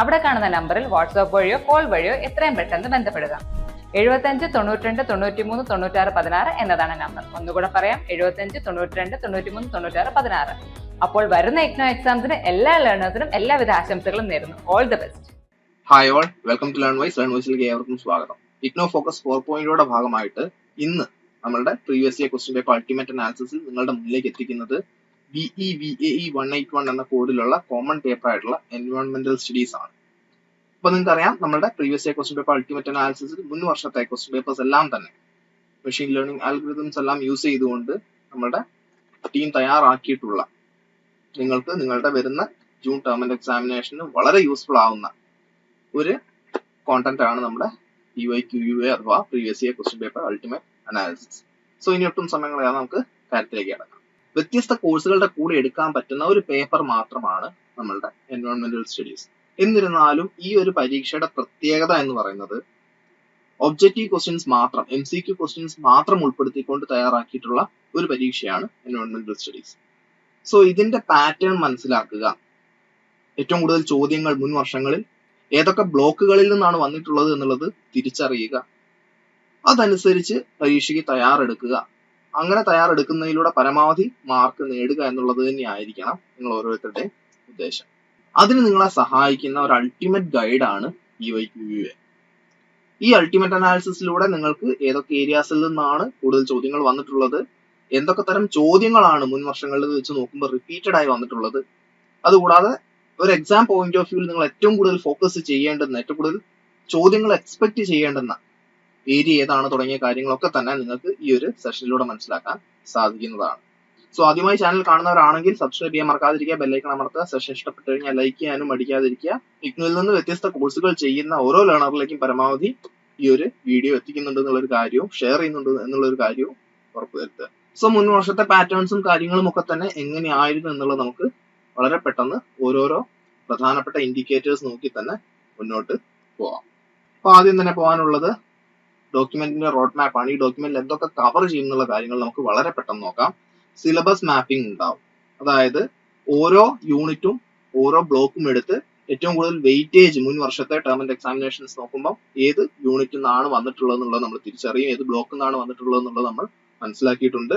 അവിടെ കാണുന്ന നമ്പറിൽ വാട്സ്ആപ്പ് വഴിയോ കോൾ വഴിയോ എത്രയും പെട്ടെന്ന് ബന്ധപ്പെടുക. എഴുപത്തഞ്ച് തൊണ്ണൂറ്റിരണ്ട് തൊണ്ണൂറ്റിമൂന്ന് തൊണ്ണൂറ്റാറ് പതിനാറ് എന്നതാണ് നമ്പർ. ഒന്നുകൂടെ പറയാം എഴുപത്തഞ്ച് തൊണ്ണൂറ്റിരണ്ട് തൊണ്ണൂറ്റിമൂന്ന് തൊണ്ണൂറ്റാറ് പതിനാറ്. അപ്പോൾ വരുന്ന എക്നോ എക്സാംസിന് എല്ലാ ലേണേഴ്സിനും എല്ലാവിധ ആശംസകളും നേരുന്നു. All the best hi all welcome to learn wise learn വൈസിലേക്ക് ഏവർക്കും സ്വാഗതം. ഇഗ്നോ ഫോക്കസ് ഫോർ പോയിന്റോടെ ഭാഗമായിട്ട് ഇന്ന് നമ്മളുടെ previous year question paper ultimate അനാലിസിസിൽ നിങ്ങളുടെ മുന്നിലേക്ക് എത്തിക്കുന്നത് B E V A E one eight one എന്ന കോഡിലുള്ള കോമൺ പേപ്പർ ആയിട്ടുള്ള എൻവയോൺമെന്റൽ സ്റ്റഡീസ് ആണ്. അപ്പൊ നിങ്ങൾക്ക് അറിയാം നമ്മുടെ previous year question paper ultimate അനാലിസിസിൽ മുൻ വർഷത്തെ ക്വസ്റ്റ്യൻ പേപ്പേഴ്സ് എല്ലാം തന്നെ മെഷീൻ ലേണിംഗ് ആൽഗറിതംസ് എല്ലാം യൂസ് ചെയ്തുകൊണ്ട് നമ്മുടെ ടീം തയ്യാറാക്കിയിട്ടുള്ള നിങ്ങൾക്ക് നിങ്ങളുടെ വരുന്ന ജൂൺ ടേം എക്സാമിനേഷന് വളരെ യൂസ്ഫുൾ ആവുന്ന ഒരു കോണ്ടന്റ് ആണ് നമ്മുടെ P Y Q U A അഥവാ previous year question paper ultimate analysis so ഇനി ഒട്ടും സമയങ്ങളെ നമുക്ക് കാര്യത്തിലേക്ക് കിടക്കാം. വ്യത്യസ്ത കോഴ്സുകളുടെ കൂടെ എടുക്കാൻ പറ്റുന്ന ഒരു പേപ്പർ മാത്രമാണ് നമ്മളുടെ എൻവയോൺമെന്റൽ സ്റ്റഡീസ് എന്നിരുന്നാലും ഈ ഒരു പരീക്ഷയുടെ പ്രത്യേകത എന്ന് പറയുന്നത് ഒബ്ജക്റ്റീവ് ക്വസ്റ്റ്യൻസ് മാത്രം എം സി ക്യു ക്വസ്റ്റ്യൻസ് മാത്രം ഉൾപ്പെടുത്തിക്കൊണ്ട് തയ്യാറാക്കിയിട്ടുള്ള ഒരു പരീക്ഷയാണ് എൻവയോൺമെന്റൽ സ്റ്റഡീസ് സോ ഇതിന്റെ പാറ്റേൺ മനസ്സിലാക്കുക. ഏറ്റവും കൂടുതൽ ചോദ്യങ്ങൾ മുൻ വർഷങ്ങളിൽ ഏതൊക്കെ ബ്ലോക്കുകളിൽ നിന്നാണ് വന്നിട്ടുള്ളത് എന്നുള്ളത് തിരിച്ചറിയുക. അതനുസരിച്ച് പരീക്ഷയ്ക്ക് തയ്യാറെടുക്കുക. അങ്ങനെ തയ്യാറെടുക്കുന്നതിലൂടെ പരമാവധി മാർക്ക് നേടുക എന്നുള്ളത് തന്നെയായിരിക്കണം നിങ്ങൾ ഓരോരുത്തരുടെയും ഉദ്ദേശം. അതിന് നിങ്ങളെ സഹായിക്കുന്ന ഒരു ultimate ഗൈഡാണ് E Y Q U A ഈ അൾട്ടിമേറ്റ് അനാലിസിസിലൂടെ നിങ്ങൾക്ക് ഏതൊക്കെ ഏരിയാസിൽ നിന്നാണ് കൂടുതൽ ചോദ്യങ്ങൾ വന്നിട്ടുള്ളത് എന്തൊക്കെ തരം ചോദ്യങ്ങളാണ് മുൻ വർഷങ്ങളിൽ വെച്ച് നോക്കുമ്പോൾ റിപ്പീറ്റഡ് ആയി വന്നിട്ടുള്ളത് അതുകൂടാതെ ഒരു എക്സാം പോയിന്റ് ഓഫ് വ്യൂവിൽ നിങ്ങൾ ഏറ്റവും കൂടുതൽ ഫോക്കസ് ചെയ്യേണ്ടുന്ന ഏറ്റവും കൂടുതൽ ചോദ്യങ്ങൾ എക്സ്പെക്ട് ചെയ്യേണ്ടുന്ന ഏരിയ ഏതാണ് തുടങ്ങിയ കാര്യങ്ങളൊക്കെ തന്നെ നിങ്ങൾക്ക് ഈ ഒരു സെഷനിലൂടെ മനസ്സിലാക്കാൻ സാധിക്കുന്നതാണ്. സോ ആദ്യമായി ചാനൽ കാണുന്നവരാണെങ്കിൽ സബ്സ്ക്രൈബ് ചെയ്യാൻ മറക്കാതിരിക്കുക ബെല്ലൈക്കൺ അമർത്തുക സെഷൻ ഇഷ്ടപ്പെട്ടു കഴിഞ്ഞാൽ ലൈക്ക് ചെയ്യാനും മടിക്കാതിരിക്കുക. ഇഗ്നോയിൽ നിന്ന് വ്യത്യസ്ത കോഴ്സുകൾ ചെയ്യുന്ന ഓരോ ലേണറിലേക്കും പരമാവധി ഈ ഒരു വീഡിയോ എത്തിക്കുന്നുണ്ട് എന്നുള്ളൊരു കാര്യവും ഷെയർ ചെയ്യുന്നുണ്ട് എന്നുള്ള ഒരു കാര്യവും ഉറപ്പുവരുത്തുക സോ മുൻ വർഷത്തെ പാറ്റേൺസും കാര്യങ്ങളും ഒക്കെ തന്നെ എങ്ങനെയായിരുന്നു എന്നുള്ളത് നമുക്ക് വളരെ പെട്ടെന്ന് ഓരോരോ പ്രധാനപ്പെട്ട ഇൻഡിക്കേറ്റേഴ്സ് നോക്കി തന്നെ മുന്നോട്ട് പോവാം. അപ്പൊ ആദ്യം തന്നെ പോകാനുള്ളത് ഡോക്യുമെന്റിന്റെ റോഡ് മാപ്പ് ആണ്. ഈ ഡോക്യുമെന്റിൽ എന്തൊക്കെ കവർ ചെയ്യുന്നുള്ള കാര്യങ്ങൾ നമുക്ക് വളരെ പെട്ടെന്ന് നോക്കാം. സിലബസ് മാപ്പിംഗ് ഉണ്ടാവും. അതായത് ഓരോ യൂണിറ്റും ഓരോ ബ്ലോക്കും എടുത്ത് ഏറ്റവും കൂടുതൽ വെയിറ്റേജ് മുൻ വർഷത്തെ ടേം ആൻഡ് എക്സാമിനേഷൻസ് നോക്കുമ്പോൾ ഏത് യൂണിറ്റിൽ നിന്നാണ് വന്നിട്ടുള്ളത് എന്നുള്ളത് നമ്മൾ തിരിച്ചറിയും. ഏത് ബ്ലോക്കിൽ നിന്നാണ് വന്നിട്ടുള്ളത് എന്നുള്ളത് നമ്മൾ മനസ്സിലാക്കിയിട്ടുണ്ട്.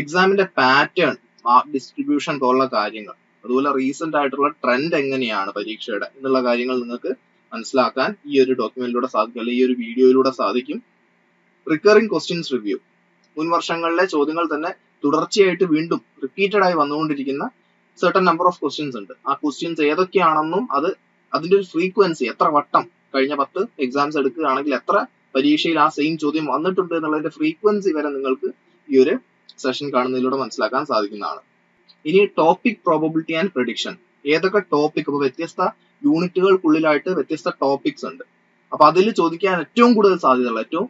എക്സാമിന്റെ പാറ്റേൺ മാർക്ക് ഡിസ്ട്രിബ്യൂഷൻ പോലുള്ള കാര്യങ്ങൾ. അതുപോലെ റീസെന്റ് ആയിട്ടുള്ള ട്രെൻഡ് എങ്ങനെയാണ് പരീക്ഷയുടെ എന്നുള്ള കാര്യങ്ങൾ നിങ്ങൾക്ക് മനസ്സിലാക്കാൻ ഈ ഒരു ഡോക്യുമെന്റിലൂടെ സാധിക്കും. അല്ലെങ്കിൽ ഈ ഒരു വീഡിയോയിലൂടെ സാധിക്കും. റിക്കറിംഗ് ക്വസ്റ്റ്യൻസ് റിവ്യൂ മുൻ വർഷങ്ങളിലെ ചോദ്യങ്ങൾ തന്നെ തുടർച്ചയായിട്ട് വീണ്ടും റിപ്പീറ്റഡ് ആയി വന്നുകൊണ്ടിരിക്കുന്ന സെർട്ടൺ നമ്പർ ഓഫ് ക്വസ്റ്റ്യൻസ് ഉണ്ട്. ആ ക്വസ്റ്റ്യൻസ് ഏതൊക്കെയാണെന്നും അത് അതിന്റെ ഒരു ഫ്രീക്വൻസി എത്ര വട്ടം കഴിഞ്ഞ പത്ത് എക്സാംസ് എടുക്കുകയാണെങ്കിൽ എത്ര പരീക്ഷയിൽ ആ സെയിം ചോദ്യം വന്നിട്ടുണ്ട് എന്നുള്ളതിന്റെ ഫ്രീക്വൻസി വരെ നിങ്ങൾക്ക് ഈ ഒരു സെഷൻ കാണുന്നതിലൂടെ മനസ്സിലാക്കാൻ സാധിക്കുന്നതാണ്. ഇനി ടോപ്പിക് പ്രോബബിലിറ്റി ആൻഡ് പ്രഡിക്ഷൻ ഏതൊക്കെ ടോപ്പിക് ഇപ്പൊ വ്യത്യസ്ത യൂണിറ്റുകൾക്കുള്ളിലായിട്ട് വ്യത്യസ്ത ടോപ്പിക്സ് ഉണ്ട്. അപ്പൊ അതിൽ ചോദിക്കാൻ ഏറ്റവും കൂടുതൽ സാധ്യതയുള്ള ഏറ്റവും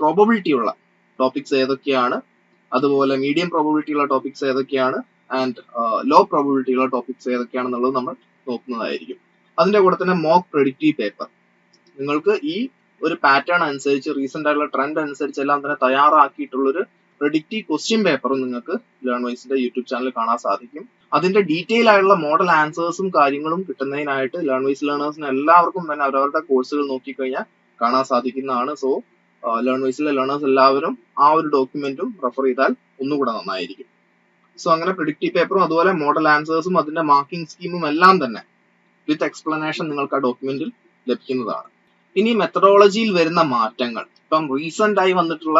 പ്രോബബിലിറ്റി ഉള്ള ടോപ്പിക്സ് ഏതൊക്കെയാണ്? അതുപോലെ മീഡിയം പ്രോബബിലിറ്റി ഉള്ള ടോപ്പിക്സ് ഏതൊക്കെയാണ്? ആൻഡ് ലോ പ്രോബബിലിറ്റി ഉള്ള ടോപ്പിക്സ് ഏതൊക്കെയാണെന്നുള്ളത് നമ്മൾ നോക്കുന്നതായിരിക്കും. അതിന്റെ കൂടെ തന്നെ മോക്ക് പ്രെഡിക്റ്റീവ് പേപ്പർ നിങ്ങൾക്ക് ഈ ഒരു പാറ്റേൺ അനുസരിച്ച് റീസെന്റ് ആയിട്ടുള്ള ട്രെൻഡ് അനുസരിച്ച് എല്ലാം തന്നെ തയ്യാറാക്കിയിട്ടുള്ള ഒരു പ്രെഡിക്റ്റീവ് ക്വസ്റ്റ്യൻ പേപ്പറും നിങ്ങൾക്ക് ലേൺ വൈസിന്റെ യൂട്യൂബ് ചാനൽ കാണാൻ സാധിക്കും. അതിന്റെ ഡീറ്റെയിൽ ആയിട്ടുള്ള മോഡൽ ആൻസേഴ്സും കാര്യങ്ങളും കിട്ടുന്നതിനായിട്ട് ലേൺ വൈസ് ലേണേഴ്സിന് എല്ലാവർക്കും തന്നെ അവരവരുടെ കോഴ്സുകൾ നോക്കിക്കഴിഞ്ഞാൽ കാണാൻ സാധിക്കുന്നതാണ്. സോ ലേൺ വൈസിലെ ലേണേഴ്സ് എല്ലാവരും ആ ഒരു ഡോക്യുമെന്റും റെഫർ ചെയ്താൽ ഒന്നുകൂടെ നന്നായിരിക്കും. സോ അങ്ങനെ പ്രിഡിക്റ്റീവ് പേപ്പറും അതുപോലെ മോഡൽ ആൻസേഴ്സും അതിന്റെ മാർക്കിംഗ് സ്കീമും എല്ലാം തന്നെ വിത്ത് എക്സ്പ്ലനേഷൻ നിങ്ങൾക്ക് ആ ഡോക്യുമെന്റിൽ ലഭിക്കുന്നതാണ്. ഇനി മെത്തഡോളജിയിൽ വരുന്ന മാറ്റങ്ങൾ. ഇപ്പം റീസെന്റ് ആയി വന്നിട്ടുള്ള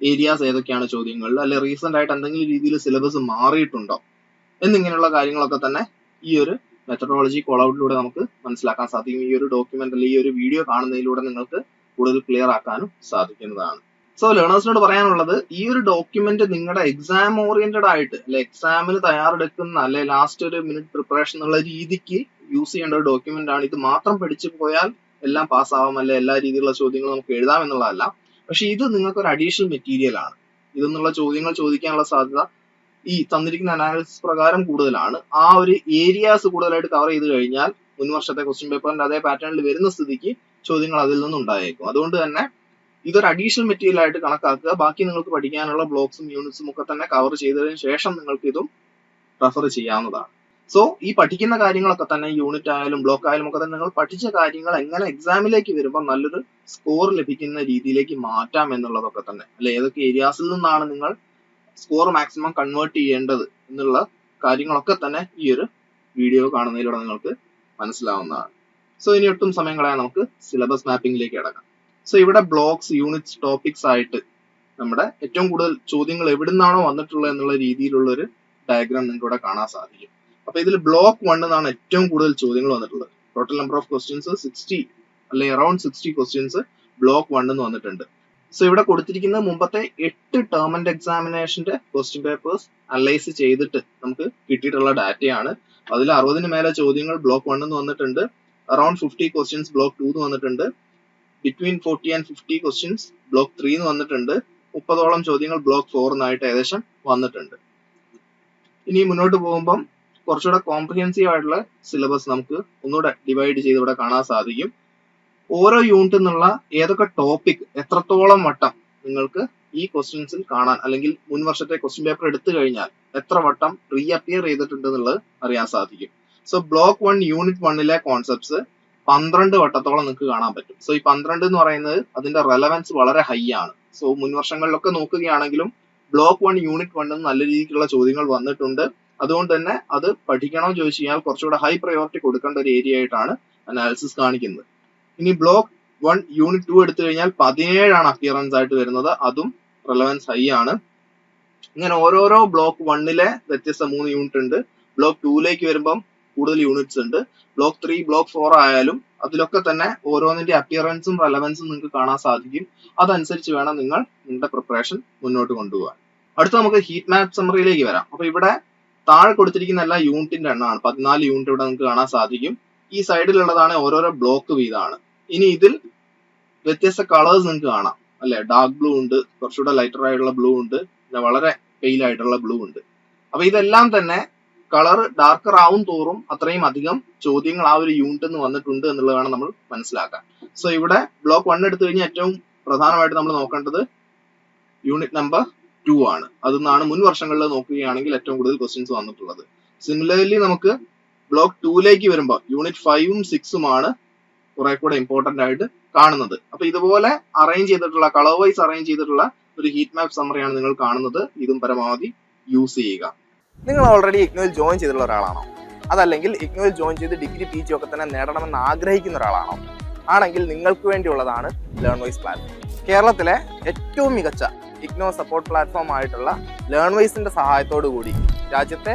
ഏരിയാസ് ഏതൊക്കെയാണ് ചോദ്യങ്ങൾ? അല്ലെ റീസെന്റ് ആയിട്ട് എന്തെങ്കിലും രീതിയിൽ സിലബസ് മാറിയിട്ടുണ്ടോ? എന്നിങ്ങനെയുള്ള കാര്യങ്ങളൊക്കെ തന്നെ ഈ ഒരു മെത്തഡോളജി കോളൌട്ടിലൂടെ നമുക്ക് മനസ്സിലാക്കാൻ സാധിക്കും. ഈ ഒരു ഡോക്യുമെന്റ് അല്ലെങ്കിൽ ഈ ഒരു വീഡിയോ കാണുന്നതിലൂടെ നിങ്ങൾക്ക് കൂടുതൽ ക്ലിയർ ആക്കാനും സാധിക്കുന്നതാണ്. സോ ലേണേഴ്സിനോട് പറയാനുള്ളത് ഈ ഒരു ഡോക്യുമെന്റ് നിങ്ങളുടെ എക്സാം ഓറിയന്റഡ് ആയിട്ട് അല്ലെ എക്സാമിന് തയ്യാറെടുക്കുന്ന അല്ലെ ലാസ്റ്റ് ഒരു മിനിറ്റ് പ്രിപ്പറേഷൻ എന്നുള്ള രീതിക്ക് യൂസ് ചെയ്യേണ്ട ഒരു ഡോക്യുമെന്റ് ആണ്. ഇത് മാത്രം പഠിച്ചു പോയാൽ എല്ലാം പാസ്സാവാം അല്ലെ എല്ലാ രീതിയിലുള്ള ചോദ്യങ്ങളും നമുക്ക് എഴുതാം എന്നുള്ളതല്ല. പക്ഷെ ഇത് നിങ്ങൾക്ക് ഒരു അഡീഷണൽ മെറ്റീരിയൽ ആണ്. ഇതെന്നുള്ള ചോദ്യങ്ങൾ ചോദിക്കാനുള്ള സാധ്യത ഈ തന്നിരിക്കുന്ന അനാലിസിസ് പ്രകാരം കൂടുതലാണ്. ആ ഒരു ഏരിയാസ് കൂടുതലായിട്ട് കവർ ചെയ്ത് കഴിഞ്ഞാൽ മുൻ വർഷത്തെ ക്വസ്റ്റ്യൻ പേപ്പറിന്റെ അതേ പാറ്റേണിൽ വരുന്ന സ്ഥിതിക്ക് ചോദ്യങ്ങൾ അതിൽ നിന്നും ഉണ്ടായേക്കും. അതുകൊണ്ട് തന്നെ ഇതൊരു അഡീഷണൽ മെറ്റീരിയൽ ആയിട്ട് കണക്കാക്കുക. ബാക്കി നിങ്ങൾക്ക് പഠിക്കാനുള്ള ബ്ലോക്സും യൂണിറ്റ്സും ഒക്കെ തന്നെ കവർ ചെയ്തതിന് ശേഷം നിങ്ങൾക്ക് ഇതും റെഫർ ചെയ്യാവുന്നതാണ്. സോ ഈ പഠിക്കുന്ന കാര്യങ്ങളൊക്കെ തന്നെ യൂണിറ്റ് ആയാലും ബ്ലോക്ക് ആയാലും ഒക്കെ തന്നെ നിങ്ങൾ പഠിച്ച കാര്യങ്ങൾ എങ്ങനെ എക്സാമിലേക്ക് വരുമ്പോൾ നല്ലൊരു സ്കോർ ലഭിക്കുന്ന രീതിയിലേക്ക് മാറ്റാം എന്നുള്ളതൊക്കെ തന്നെ. അല്ലെ ഏതൊക്കെ ഏരിയാസിൽ നിന്നാണ് നിങ്ങൾ സ്കോർ മാക്സിമം കൺവേർട്ട് ചെയ്യേണ്ടത് എന്നുള്ള കാര്യങ്ങളൊക്കെ തന്നെ ഈ ഒരു വീഡിയോ കാണുന്നതിലൂടെ നിങ്ങൾക്ക് മനസ്സിലാവുന്നതാണ്. സോ ഇനി ഒട്ടും സമയം കളയാൻ നമുക്ക് സിലബസ് മാപ്പിംഗിലേക്ക് കിടക്കാം. സോ ഇവിടെ ബ്ലോക്സ് യൂണിറ്റ്സ് ടോപ്പിക്സ് ആയിട്ട് നമ്മുടെ ഏറ്റവും കൂടുതൽ ചോദ്യങ്ങൾ എവിടുന്നാണോ വന്നിട്ടുള്ളത് എന്നുള്ള രീതിയിലുള്ള ഒരു ഡയഗ്രാം നിങ്ങൾക്ക് ഇവിടെ കാണാൻ സാധിക്കും. അപ്പൊ ഇതിൽ ബ്ലോക്ക് വൺ എന്നാണ് ഏറ്റവും കൂടുതൽ ചോദ്യങ്ങൾ വന്നിട്ടുള്ളത്. Total number of questions sixty അല്ലെ around sixty questions block one എന്ന് വന്നിട്ടുണ്ട്. സോ ഇവിടെ കൊടുത്തിരിക്കുന്നത് മുമ്പത്തെ എട്ട് ടേം ആൻഡ് എക്സാമിനേഷന്റെ ക്വസ്റ്റ്യൻ പേപ്പേഴ്സ് അനലൈസ് ചെയ്തിട്ട് നമുക്ക് കിട്ടിയിട്ടുള്ള ഡാറ്റയാണ് അതിൽ അറുപതിന് മേലെ ചോദ്യങ്ങൾ ബ്ലോക്ക് വൺ എന്ന് വന്നിട്ടുണ്ട്. Around fifty questions block two എന്ന് വന്നിട്ടുണ്ട്. Between forty and fifty questions block three എന്ന് വന്നിട്ടുണ്ട്. മുപ്പതോളം ചോദ്യങ്ങൾ ബ്ലോക്ക് ഫോർ എന്നായിട്ട് ഏകദേശം വന്നിട്ടുണ്ട്. ഇനി മുന്നോട്ട് പോകുമ്പം കുറച്ചുകൂടെ കോംപ്രിഹെൻസീവ് ആയിട്ടുള്ള സിലബസ് നമുക്ക് ഒന്നുകൂടെ ഡിവൈഡ് ചെയ്ത് ഇവിടെ കാണാൻ സാധിക്കും. ഓരോ യൂണിറ്റിൽ നിന്നുള്ള ഏതൊക്കെ ടോപ്പിക് എത്രത്തോളം വട്ടം നിങ്ങൾക്ക് ഈ ക്വസ്റ്റ്യൻസിൽ കാണാൻ അല്ലെങ്കിൽ മുൻ വർഷത്തെ ക്വസ്റ്റ്യൻ പേപ്പർ എടുത്തു കഴിഞ്ഞാൽ എത്ര വട്ടം റീ അപ്പിയർ ചെയ്തിട്ടുണ്ട് എന്നുള്ളത് അറിയാൻ സാധിക്കും. സോ ബ്ലോക്ക് വൺ യൂണിറ്റ് വണ്ണിലെ കോൺസെപ്റ്റ്സ് പന്ത്രണ്ട് വട്ടത്തോളം നിങ്ങൾക്ക് കാണാൻ പറ്റും. സോ ഈ പന്ത്രണ്ട് എന്ന് പറയുന്നത് അതിന്റെ റെലവൻസ് വളരെ ഹൈ ആണ്. സോ മുൻ വർഷങ്ങളിലൊക്കെ നോക്കുകയാണെങ്കിലും ബ്ലോക്ക് വൺ യൂണിറ്റ് വണ്ണിൽ നല്ല രീതിക്കുള്ള ചോദ്യങ്ങൾ വന്നിട്ടുണ്ട്. അതുകൊണ്ട് തന്നെ അത് പഠിക്കണോ ചോദിച്ചു കഴിഞ്ഞാൽ കുറച്ചുകൂടെ ഹൈ പ്രയോറിറ്റി കൊടുക്കേണ്ട ഒരു ഏരിയ ആയിട്ടാണ് അനാലിസിസ് കാണിക്കുന്നത്. ഇനി ബ്ലോക്ക് വൺ യൂണിറ്റ് ടു എടുത്തു കഴിഞ്ഞാൽ പതിനേഴാണ് അപ്പിയറൻസ് ആയിട്ട് വരുന്നത്. അതും റെലവൻസ് ഹൈ ആണ്. ഇങ്ങനെ ഓരോരോ ബ്ലോക്ക് വണ്ണിലെ വ്യത്യസ്ത മൂന്ന് യൂണിറ്റ് ഉണ്ട്. ബ്ലോക്ക് ടൂയിലേക്ക് വരുമ്പം കൂടുതൽ യൂണിറ്റ്സ് ഉണ്ട്. ബ്ലോക്ക് ത്രീ ബ്ലോക്ക് ഫോർ ആയാലും അതിലൊക്കെ തന്നെ ഓരോന്നിന്റെ അപ്പിയറൻസും റെലവൻസും നിങ്ങൾക്ക് കാണാൻ സാധിക്കും. അതനുസരിച്ച് വേണം നിങ്ങൾ നിങ്ങളുടെ പ്രിപ്പറേഷൻ മുന്നോട്ട് കൊണ്ടുപോകാൻ. അടുത്ത നമുക്ക് ഹീറ്റ് മാപ്പ് സമ്മറിയിലേക്ക് വരാം. അപ്പൊ ഇവിടെ താഴെ കൊടുത്തിരിക്കുന്ന എല്ലാ യൂണിറ്റിന്റെ എണ്ണമാണ്. പതിനാല് യൂണിറ്റ് ഇവിടെ നിങ്ങൾക്ക് കാണാൻ സാധിക്കും. ഈ സൈഡിലുള്ളതാണ് ഓരോരോ ബ്ലോക്ക് വീതമാണ്. ഇനി ഇതിൽ വ്യത്യസ്ത കളേഴ്സ് നിങ്ങൾക്ക് കാണാം. അല്ലെ? ഡാർക്ക് ബ്ലൂ ഉണ്ട് കുറച്ചുകൂടെ ലൈറ്റർ ആയിട്ടുള്ള ബ്ലൂ ഉണ്ട് പിന്നെ വളരെ പെയിൽ ആയിട്ടുള്ള ബ്ലൂ ഉണ്ട്. അപ്പൊ ഇതെല്ലാം തന്നെ കളർ ഡാർക്കർ ആവും തോറും അത്രയും അധികം ചോദ്യങ്ങൾ ആ ഒരു യൂണിറ്റ് നിന്ന് വന്നിട്ടുണ്ട് എന്നുള്ളതാണ് നമ്മൾ മനസ്സിലാക്കാൻ. സോ ഇവിടെ ബ്ലോക്ക് വൺ എടുത്തു കഴിഞ്ഞാൽ ഏറ്റവും പ്രധാനമായിട്ട് നമ്മൾ നോക്കേണ്ടത് യൂണിറ്റ് നമ്പർ ടു ആണ്. അതിന്നാണ് മുൻ വർഷങ്ങളിൽ നോക്കുകയാണെങ്കിൽ ഏറ്റവും കൂടുതൽ ക്വസ്റ്റ്യൻസ് വന്നിട്ടുള്ളത്. സിമിലർലി നമുക്ക് ബ്ലോക്ക് ടൂയിലേക്ക് വരുമ്പോൾ യൂണിറ്റ് ഫൈവും സിക്സും ആണ് കുറെ കൂടെ ഇമ്പോർട്ടന്റ് ആയിട്ട് കാണുന്നത്. അപ്പൊ ഇതുപോലെ അറേഞ്ച് ചെയ്തിട്ടുള്ള കളർ വൈസ് അറേഞ്ച് ചെയ്തിട്ടുള്ള ഒരു ഹീറ്റ് മാപ്പ് സമ്മറിയാണ് നിങ്ങൾ കാണുന്നത്. ഇതും പരമാവധി യൂസ് ചെയ്യുക. നിങ്ങൾ ഓൾറെഡി ഇഗ്നോയിൽ ജോയിൻ ചെയ്തിട്ടുള്ള ഒരാളാണോ? അതല്ലെങ്കിൽ ഇഗ്നോയിൽ ജോയിൻ ചെയ്ത് ഡിഗ്രി പി ജി ഒക്കെ തന്നെ നേടണമെന്ന് ആഗ്രഹിക്കുന്ന ഒരാളാണോ? ആണെങ്കിൽ നിങ്ങൾക്ക് വേണ്ടിയുള്ളതാണ് ലേൺ വൈസ് പ്ലാറ്റ്ഫോം കേരളത്തിലെ ഏറ്റവും മികച്ച ഇഗ്നോ സപ്പോർട്ട് പ്ലാറ്റ്ഫോം ആയിട്ടുള്ള ലേൺ വൈസിന്റെ സഹായത്തോടു കൂടി രാജ്യത്തെ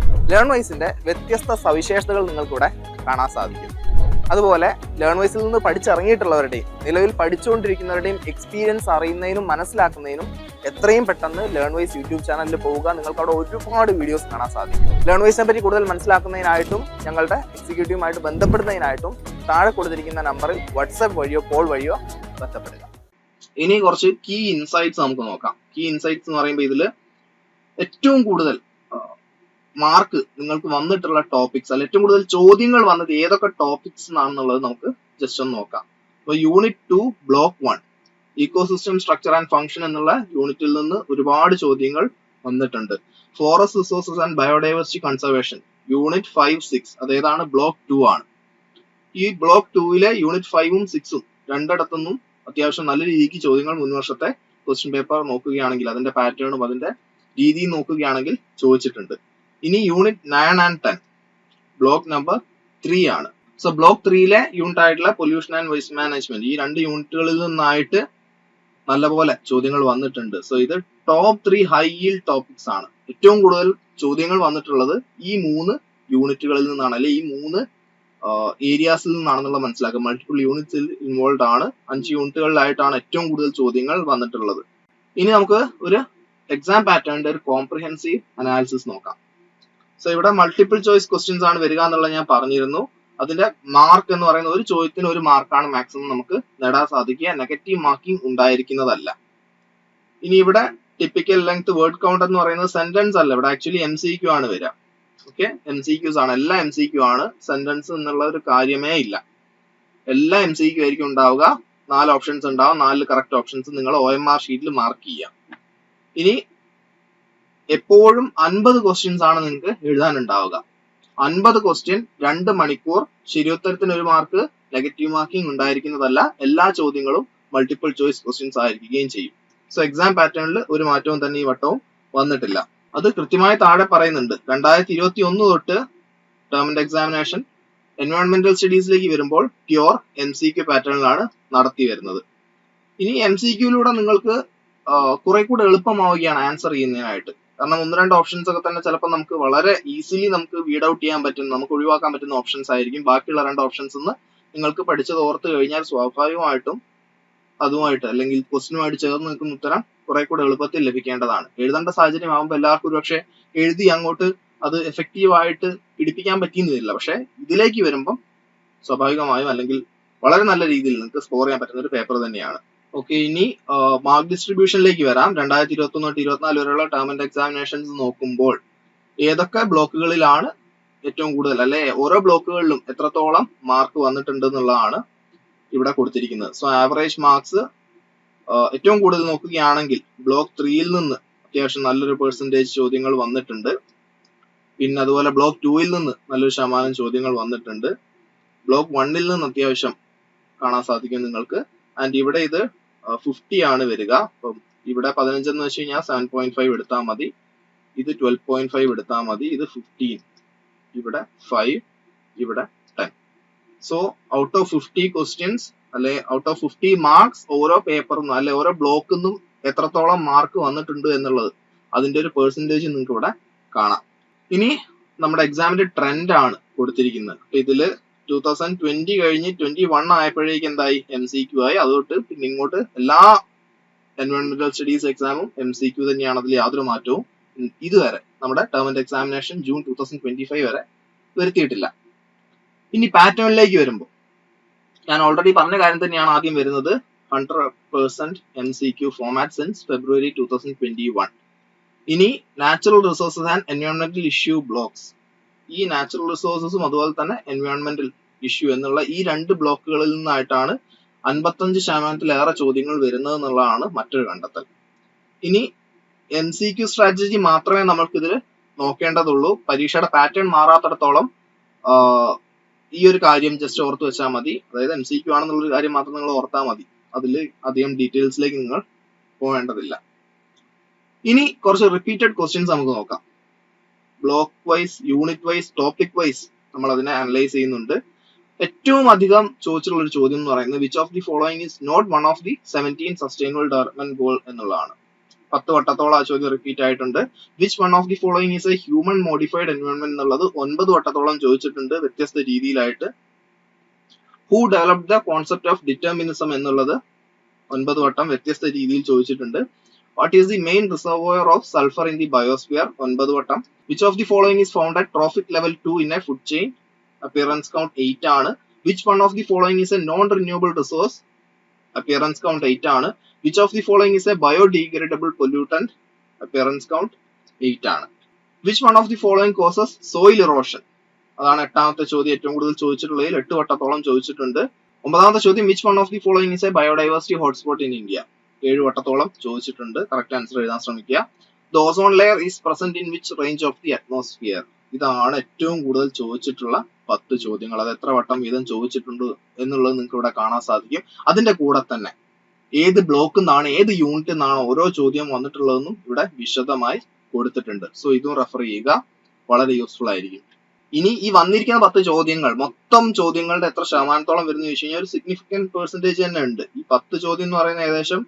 ലേൺ വൈസിന്റെ വ്യത്യസ്ത സവിശേഷതകൾ നിങ്ങൾക്കിവിടെ കാണാൻ സാധിക്കും. അതുപോലെ ലേൺ വൈസിൽ നിന്ന് പഠിച്ചിറങ്ങിയിട്ടുള്ളവരുടെയും നിലവിൽ പഠിച്ചുകൊണ്ടിരിക്കുന്നവരുടെയും എക്സ്പീരിയൻസ് അറിയുന്നതിനും മനസ്സിലാക്കുന്നതിനും എത്രയും പെട്ടെന്ന് ലേൺ വൈസ് യൂട്യൂബ് ചാനലിൽ പോവുക. നിങ്ങൾക്ക് അവിടെ ഒരുപാട് വീഡിയോസ് കാണാൻ സാധിക്കും. ലേൺ വൈസിനെ പറ്റി കൂടുതൽ മനസ്സിലാക്കുന്നതിനായിട്ടും ഞങ്ങളുടെ എക്സിക്യൂട്ടീവുമായിട്ട് ബന്ധപ്പെടുന്നതിനായിട്ടും താഴെ കൊടുത്തിരിക്കുന്ന നമ്പറിൽ വാട്സാപ്പ് വഴിയോ കോൾ വഴിയോ ബന്ധപ്പെടുക. ഇനി കുറച്ച് കീ ഇൻസൈറ്റ്സ് നമുക്ക് നോക്കാം. കീ ഇൻസൈറ്റ്സ് എന്ന് പറയുമ്പോൾ ഇതിൽ ഏറ്റവും കൂടുതൽ മാർക്ക് നിങ്ങൾക്ക് വന്നിട്ടുള്ള ടോപ്പിക്സ് അല്ല ഏറ്റവും കൂടുതൽ ചോദ്യങ്ങൾ വന്നത് ഏതൊക്കെ ടോപ്പിക്സ് എന്നാണെന്നുള്ളത് നമുക്ക് ജസ്റ്റ് ഒന്ന് നോക്കാം. അപ്പൊ unit two block one ecosystem structure and function എന്നുള്ള യൂണിറ്റിൽ നിന്ന് ഒരുപാട് ചോദ്യങ്ങൾ വന്നിട്ടുണ്ട്. Forest resources and biodiversity conservation unit five six അതേതാണ് ബ്ലോക്ക് ടു ആണ്. ഈ ബ്ലോക്ക് ടൂവിലെ യൂണിറ്റ് ഫൈവും സിക്സും രണ്ടിടത്തുനിന്നും അത്യാവശ്യം നല്ല രീതിക്ക് ചോദ്യങ്ങൾ മുൻവർഷത്തെ ക്വസ്റ്റ്യൻ പേപ്പർ നോക്കുകയാണെങ്കിൽ അതിന്റെ പാറ്റേണും അതിന്റെ രീതിയും നോക്കുകയാണെങ്കിൽ ചോദിച്ചിട്ടുണ്ട്. ഇനി unit nine and ten block number three ആണ്. സോ ബ്ലോക്ക് ത്രീയിലെ യൂണിറ്റ് ആയിട്ടുള്ള പൊല്യൂഷൻ ആൻഡ് വേസ്റ്റ് മാനേജ്മെന്റ് ഈ രണ്ട് യൂണിറ്റുകളിൽ നിന്നായിട്ട് നല്ലപോലെ ചോദ്യങ്ങൾ വന്നിട്ടുണ്ട്. സോ ഇത് top three high yield topics ആണ്. ഏറ്റവും കൂടുതൽ ചോദ്യങ്ങൾ വന്നിട്ടുള്ളത് ഈ മൂന്ന് യൂണിറ്റുകളിൽ നിന്നാണ്. അല്ലെ ഈ മൂന്ന് ഏരിയാസിൽ നിന്നാണെന്നുള്ള മനസ്സിലാക്കുക മൾട്ടിപ്പിൾ യൂണിറ്റ്സിൽ ഇൻവോൾവ് ആണ്. അഞ്ച് യൂണിറ്റുകളിലായിട്ടാണ് ഏറ്റവും കൂടുതൽ ചോദ്യങ്ങൾ വന്നിട്ടുള്ളത്. ഇനി നമുക്ക് ഒരു എക്സാം പാറ്റേണിന്റെ ഒരു കോംപ്രിഹെൻസീവ് അനാലിസിസ് നോക്കാം. സോ ഇവിടെ മൾട്ടിപ്പിൾ ചോയ്സ് ക്വസ്റ്റ്യൻസ് ആണ് വരിക എന്നുള്ളത് ഞാൻ പറഞ്ഞിരുന്നു. അതിന്റെ മാർക്ക് എന്ന് പറയുന്ന ഒരു ചോദ്യത്തിന് ഒരു മാർക്കാണ് മാക്സിമം നമുക്ക് നേടാൻ സാധിക്കുക. നെഗറ്റീവ് മാർക്കിംഗ് ഉണ്ടായിരിക്കുന്നതല്ല. ഇനി ഇവിടെ ടിപ്പിക്കൽ ലെങ്ത് വേർഡ് കൗണ്ട് എന്ന് പറയുന്നത് സെന്റൻസ് അല്ല. ഇവിടെ ആക്ച്വലി എം സി ക്യു ആണ് വരിക. ഓക്കെ എം സി ക്യൂസ് ആണ്. എല്ലാ എം സി ക്യു ആണ്. സെന്റൻസ് എന്നുള്ള ഒരു കാര്യമേ ഇല്ല. എല്ലാ എം സി ക്യു ആയിരിക്കും ഉണ്ടാവുക. നാല് ഓപ്ഷൻസ് ഉണ്ടാവും. നാല് കറക്റ്റ് ഓപ്ഷൻസ് നിങ്ങൾ ഒ എം ആർ ഷീറ്റിൽ മാർക്ക് ചെയ്യാം. ഇനി എപ്പോഴും അൻപത് ക്വസ്റ്റ്യൻസ് ആണ് നിങ്ങൾക്ക് എഴുതാനുണ്ടാവുക. അൻപത് ക്വസ്റ്റ്യൻ രണ്ട് മണിക്കൂർ ശരിയുത്തരത്തിന് ഒരു മാർക്ക് നെഗറ്റീവ് മാർക്കിംഗ് ഉണ്ടായിരിക്കുന്നതല്ല എല്ലാ ചോദ്യങ്ങളും മൾട്ടിപ്പിൾ ചോയ്സ് ക്വസ്റ്റ്യൻസ് ആയിരിക്കുകയും ചെയ്യും. സോ എക്സാം പാറ്റേണിൽ ഒരു മാറ്റവും തന്നെ ഈ വട്ടവും വന്നിട്ടില്ല. അത് കൃത്യമായി താഴെ പറയുന്നുണ്ട്. രണ്ടായിരത്തി ഇരുപത്തി ഒന്ന് തൊട്ട് ടേമിന്റെ എക്സാമിനേഷൻ എൻവയോൺമെന്റൽ സ്റ്റഡീസിലേക്ക് വരുമ്പോൾ പ്യുവർ എം സി ക്യു പാറ്റേണിലാണ് നടത്തി വരുന്നത്. ഇനി എം സി ക്യൂയിലൂടെ നിങ്ങൾക്ക് കുറെ കൂടെ എളുപ്പമാവുകയാണ് ആൻസർ ചെയ്യുന്നതിനായിട്ട്. കാരണം ഒന്ന് രണ്ട് ഓപ്ഷൻസ് ഒക്കെ തന്നെ ചിലപ്പോൾ നമുക്ക് വളരെ ഈസിലി നമുക്ക് വീഡ് ഔട്ട് ചെയ്യാൻ പറ്റുന്ന നമുക്ക് ഒഴിവാക്കാൻ പറ്റുന്ന ഓപ്ഷൻസ് ആയിരിക്കും. ബാക്കിയുള്ള രണ്ട് ഓപ്ഷൻസ് നിന്ന് നിങ്ങൾക്ക് പഠിച്ചത് ഓർത്ത് കഴിഞ്ഞാൽ സ്വാഭാവികമായിട്ടും അതുമായിട്ട് അല്ലെങ്കിൽ ക്വസ്റ്റിനുമായിട്ട് ചേർന്ന് നിൽക്കുന്ന ഉത്തരം കുറെ കൂടെ എളുപ്പത്തിൽ ലഭിക്കേണ്ടതാണ്. എഴുതേണ്ട സാഹചര്യം ആകുമ്പോൾ എല്ലാവർക്കും ഒരുപക്ഷെ എഴുതി അങ്ങോട്ട് അത് എഫക്റ്റീവ് ആയിട്ട് പിടിപ്പിക്കാൻ പറ്റിയെന്നില്ല. പക്ഷെ ഇതിലേക്ക് വരുമ്പം സ്വാഭാവികമായും അല്ലെങ്കിൽ വളരെ നല്ല രീതിയിൽ നിങ്ങൾക്ക് സ്കോർ ചെയ്യാൻ പറ്റുന്ന ഒരു പേപ്പർ തന്നെയാണ്. ഓക്കെ ഇനി മാർക്ക് ഡിസ്ട്രിബ്യൂഷനിലേക്ക് വരാം. രണ്ടായിരത്തി ഇരുപത്തി ഒന്ന് തൊട്ട് ഇരുപത്തിനാല് വരെയുള്ള ടേം ആൻഡ് എക്സാമിനേഷൻസ് നോക്കുമ്പോൾ ഏതൊക്കെ ബ്ലോക്കുകളിലാണ് ഏറ്റവും കൂടുതൽ അല്ലെ? ഓരോ ബ്ലോക്കുകളിലും എത്രത്തോളം മാർക്ക് വന്നിട്ടുണ്ട് എന്നുള്ളതാണ് ഇവിടെ കൊടുത്തിരിക്കുന്നത്. സോ ആവറേജ് മാർക്സ് ഏറ്റവും കൂടുതൽ നോക്കുകയാണെങ്കിൽ ബ്ലോക്ക് ത്രീയിൽ നിന്ന് അത്യാവശ്യം നല്ലൊരു പെർസെന്റേജ് ചോദ്യങ്ങൾ വന്നിട്ടുണ്ട്. പിന്നെ അതുപോലെ ബ്ലോക്ക് ടൂയിൽ നിന്ന് നല്ലൊരു ശതമാനം ചോദ്യങ്ങൾ വന്നിട്ടുണ്ട്. ബ്ലോക്ക് വണ്ണിൽ നിന്ന് അത്യാവശ്യം കാണാൻ സാധിക്കും നിങ്ങൾക്ക്. ആൻഡ് ഇവിടെ ഇത് ഫിഫ്റ്റി ആണ് വരിക. അപ്പം ഇവിടെ പതിനഞ്ചെന്ന് വെച്ച് കഴിഞ്ഞാൽ സെവൻ പോയിന്റ് ഫൈവ് എടുത്താൽ മതി. ഇത് ട്വൽവ് പോയിന്റ് ഫൈവ് എടുത്താൽ മതി. ഇത് ഫിഫ്റ്റീൻ ഇവിടെ ഫൈവ് ഇവിടെ ten so out of fifty questions അല്ലെ ഔട്ട് ഓഫ് ഫിഫ്റ്റി മാർക്സ് ഓരോ പേപ്പറിന്നും അല്ലെ ഓരോ ബ്ലോക്കിൽ നിന്നും എത്രത്തോളം മാർക്ക് വന്നിട്ടുണ്ട് എന്നുള്ളത്. അതിന്റെ ഒരു പെർസെന്റേജ് നിങ്ങൾക്ക് ഇവിടെ കാണാം. ഇനി നമ്മുടെ എക്സാമിന്റെ ട്രെൻഡ് ആണ് കൊടുത്തിരിക്കുന്നത്. ഇതിൽ ടൂ തൗസൻഡ് ട്വന്റി കഴിഞ്ഞ് ട്വന്റി വൺ ആയപ്പോഴേക്ക് എന്തായി? എം സി ക്യു ആയി. അതുകൊണ്ട് പിന്നെ ഇങ്ങോട്ട് എല്ലാ എൻവയോൺമെന്റൽ സ്റ്റഡീസ് എക്സാമും എം സി ക്യു തന്നെയാണ് അതിൽ യാതൊരു മാറ്റവും ഇതുവരെ നമ്മുടെ term examination June two thousand twenty five വരെ വരുത്തിയിട്ടില്ല. ഇനി പാറ്റേണിലേക്ക് വരുമ്പോൾ ഞാൻ ഓൾറെഡി പറഞ്ഞ കാര്യം തന്നെയാണ് ആദ്യം വരുന്നത് hundred percent M C Q format since February two thousand twenty one ഇനി നാച്ചുറൽ റിസോഴ്സസ് ആൻഡ് എൻവയോൺമെന്റൽ ഇഷ്യൂ ബ്ലോക്സ് ഈ നാച്ചുറൽ റിസോഴ്സസും അതുപോലെ തന്നെ എൻവയോൺമെന്റൽ ഇഷ്യൂ എന്നുള്ള ഈ രണ്ട് ബ്ലോക്കുകളിൽ നിന്നായിട്ടാണ് അൻപത്തഞ്ച് ശതമാനത്തിലേറെ ചോദ്യങ്ങൾ വരുന്നത് എന്നുള്ളതാണ് മറ്റൊരു കണ്ടെത്തൽ. ഇനി എം സി ക്യു സ്ട്രാറ്റജി മാത്രമേ നമ്മൾക്കിതിൽ നോക്കേണ്ടതുള്ളൂ. പരീക്ഷയുടെ പാറ്റേൺ മാറാത്തിടത്തോളം ഈ ഒരു കാര്യം ജസ്റ്റ് ഓർത്ത് വെച്ചാൽ മതി. അതായത് എം സി ക്യു ആണെന്നുള്ള ഒരു കാര്യം മാത്രം നിങ്ങൾ ഓർത്താൽ മതി. അതിൽ അധികം ഡീറ്റെയിൽസിലേക്ക് നിങ്ങൾ പോകേണ്ടതില്ല ഇനി കുറച്ച് റിപ്പീറ്റഡ് ക്വസ്റ്റ്യൻസ് നമുക്ക് നോക്കാം. Block wise unit wise topic wise നമ്മൾ അതിനെ അനലൈസ് ചെയ്യുന്നുണ്ട്. ഏറ്റവും അധികം ചോദിച്ചിട്ടുള്ള ഒരു ചോദ്യം എന്ന് പറയുന്നത് which of the following is not one of the seventeen sustainable development goal എന്നുള്ളതാണ്. പത്ത് വട്ടത്തോളം ആ ചോദ്യം റിപ്പീറ്റ് ആയിട്ടുണ്ട്. Which one of the following is a human modified environment എന്നുള്ളത് ഒൻപത് വട്ടത്തോളം ചോദിച്ചിട്ടുണ്ട് വ്യത്യസ്ത രീതിയിലായിട്ട്. Who developed the concept of determinism എന്നുള്ളത് ഒൻപത് വട്ടം വ്യത്യസ്ത രീതിയിൽ ചോദിച്ചിട്ടുണ്ട്. What is the main reservoir of sulphur in the biosphere ഒൻപത് വട്ടം. Which of the following is found at trophic level two in a food chain appearance count eight ആണ് which one of the following is a non renewable resource appearance count eight ആണ്. Which of the following is a biodegradable pollutant appearance count eight ആണ്. Which one of the following causes soil erosion അതാണ് എട്ടാമത്തെ ചോദ്യം ഏറ്റവും കൂടുതൽ ചോദിച്ചിട്ടുള്ളതിൽ എട്ട് വട്ടത്തോളം ചോദിച്ചിട്ടുണ്ട്. ഒമ്പതാമത്തെ ചോദ്യം which one of the following is a biodiversity hotspot in India ഏഴ് വട്ടത്തോളം ചോദിച്ചിട്ടുണ്ട്. കറക്റ്റ് ആൻസർ എഴുതാൻ ശ്രമിക്കുക. The ozone layer is present in which range of the atmosphere ഇതാണ് ഏറ്റവും കൂടുതൽ ചോദിച്ചിട്ടുള്ള പത്ത് ചോദ്യങ്ങൾ. അത് എത്ര വട്ടം വീതം ചോദിച്ചിട്ടുണ്ട് എന്നുള്ളത് നിങ്ങൾക്ക് ഇവിടെ കാണാൻ സാധിക്കും. അതിന്റെ കൂടെ തന്നെ ഏത് ബ്ലോക്കിൽ നിന്നാണ് ഏത് യൂണിറ്റിൽ നിന്നാണ് ഓരോ ചോദ്യം വന്നിട്ടുള്ളതെന്നും ഇവിടെ വിശദമായി കൊടുത്തിട്ടുണ്ട്. സോ ഇതും റെഫർ ചെയ്യുക. വളരെ യൂസ്ഫുൾ ആയിരിക്കും. ഇനി ഈ വന്നിരിക്കുന്ന പത്ത് ചോദ്യങ്ങൾ മൊത്തം ചോദ്യങ്ങളുടെ എത്ര ശതമാനത്തോളം വരുന്ന ചോദിച്ചു കഴിഞ്ഞാൽ ഒരു സിഗ്നിഫിക്കന്റ് പെർസെന്റേജ് തന്നെ ഉണ്ട്. ഈ പത്ത് ചോദ്യം എന്ന് പറയുന്നത് ഏകദേശം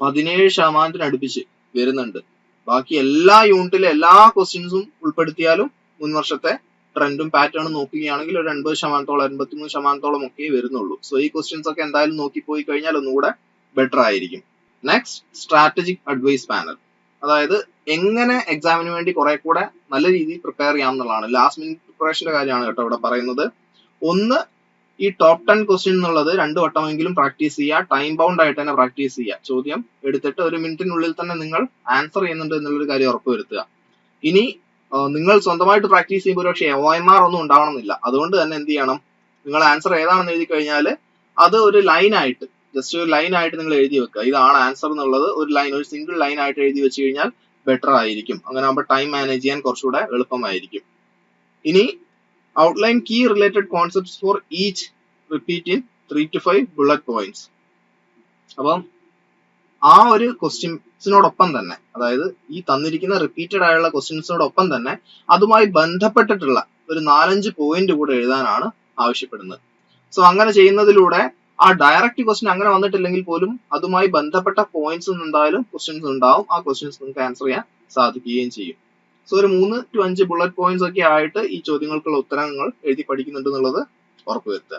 പതിനേഴ് ശതമാനത്തിന് അടുപ്പിച്ച് വരുന്നുണ്ട്. ബാക്കി എല്ലാ യൂണിറ്റിലെ എല്ലാ ക്വസ്റ്റ്യൻസും ഉൾപ്പെടുത്തിയാലും മുൻ വർഷത്തെ ട്രെൻഡും പാറ്റേണും നോക്കുകയാണെങ്കിൽ ഒരു എൺപത് ശതമാനത്തോളം എൺപത്തിമൂന്ന് ശതമാനത്തോളം ഒക്കെ വരുന്നുള്ളൂ. സോ ഈ ക്വസ്റ്റ്യൻസ് ഒക്കെ എന്തായാലും നോക്കി പോയി കഴിഞ്ഞാൽ ഒന്നുകൂടെ ബെറ്റർ ആയിരിക്കും. നെക്സ്റ്റ് സ്ട്രാറ്റജിക് അഡ്വൈസ് പാനൽ അതായത് എങ്ങനെ എക്സാമിന് വേണ്ടി കുറെ കൂടെ നല്ല രീതിയിൽ പ്രിപ്പയർ ചെയ്യാം എന്നുള്ളതാണ്. ലാസ്റ്റ് മിനിറ്റ് പ്രിപ്പറേഷന്റെ കാര്യമാണ് കേട്ടോ ഇവിടെ പറയുന്നത്. ഒന്ന് ഈ ടോപ്പ് ടെൻ ക്വസ്റ്റ്യൻ എന്നുള്ളത് രണ്ട് വട്ടമെങ്കിലും പ്രാക്ടീസ് ചെയ്യുക. ടൈം ബൗണ്ട് ആയിട്ട് തന്നെ പ്രാക്ടീസ് ചെയ്യുക. ചോദ്യം എടുത്തിട്ട് ഒരു മിനിറ്റിനുള്ളിൽ തന്നെ നിങ്ങൾ ആൻസർ ചെയ്യുന്നുണ്ട് എന്നുള്ളൊരു കാര്യം ഉറപ്പുവരുത്തുക. ഇനി നിങ്ങൾ സ്വന്തമായിട്ട് പ്രാക്ടീസ് ചെയ്യുമ്പോൾ പക്ഷേ ഒ എം ആർ ഒന്നും ഉണ്ടാവണമെന്നില്ല. അതുകൊണ്ട് തന്നെ എന്ത് ചെയ്യണം? നിങ്ങൾ ആൻസർ ഏതാണെന്ന് എഴുതി കഴിഞ്ഞാൽ അത് ഒരു ലൈൻ ആയിട്ട് ജസ്റ്റ് ഒരു ലൈൻ ആയിട്ട് നിങ്ങൾ എഴുതി വെക്കുക. ഇതാണ് ആൻസർ എന്നുള്ളത്. ഒരു ലൈൻ ഒരു സിംഗിൾ ലൈൻ ആയിട്ട് എഴുതി വെച്ച് കഴിഞ്ഞാൽ ബെറ്റർ ആയിരിക്കും. അങ്ങനെ ആകുമ്പോൾ ടൈം മാനേജ് ചെയ്യാൻ കുറച്ചുകൂടെ എളുപ്പമായിരിക്കും. ഇനി outline key related concepts for each repeat in three to five bullet points അപ്പം ആ ഒരു ക്വസ്റ്റ്യൻസിനോടൊപ്പം തന്നെ അതായത് ഈ തന്നിരിക്കുന്ന റിപ്പീറ്റഡ് ആയുള്ള ക്വസ്റ്റ്യൻസിനോടൊപ്പം തന്നെ അതുമായി ബന്ധപ്പെട്ടിട്ടുള്ള ഒരു നാലഞ്ച് പോയിന്റ് കൂടെ എഴുതാനാണ് ആവശ്യപ്പെടുന്നത്. സോ അങ്ങനെ ചെയ്യുന്നതിലൂടെ ആ ഡയറക്റ്റ് ക്വസ്റ്റ്യൻ അങ്ങനെ വന്നിട്ടില്ലെങ്കിൽ പോലും അതുമായി ബന്ധപ്പെട്ട പോയിന്റ്സ് എന്തായാലും ക്വസ്റ്റ്യൻസ് ഉണ്ടാവും. ആ ക്വസ്റ്റ്യൻസ് നിങ്ങൾക്ക് ആൻസർ ചെയ്യാൻ സാധിക്കുകയും ചെയ്യും. സോ ഒരു മൂന്ന് ടു അഞ്ച് ബുള്ളറ്റ് പോയിന്റ്സ് ഒക്കെ ആയിട്ട് ഈ ചോദ്യങ്ങൾക്കുള്ള ഉത്തരങ്ങൾ എഴുതി പഠിക്കുന്നുണ്ട് എന്നുള്ളത് ഉറപ്പുവരുത്തുക.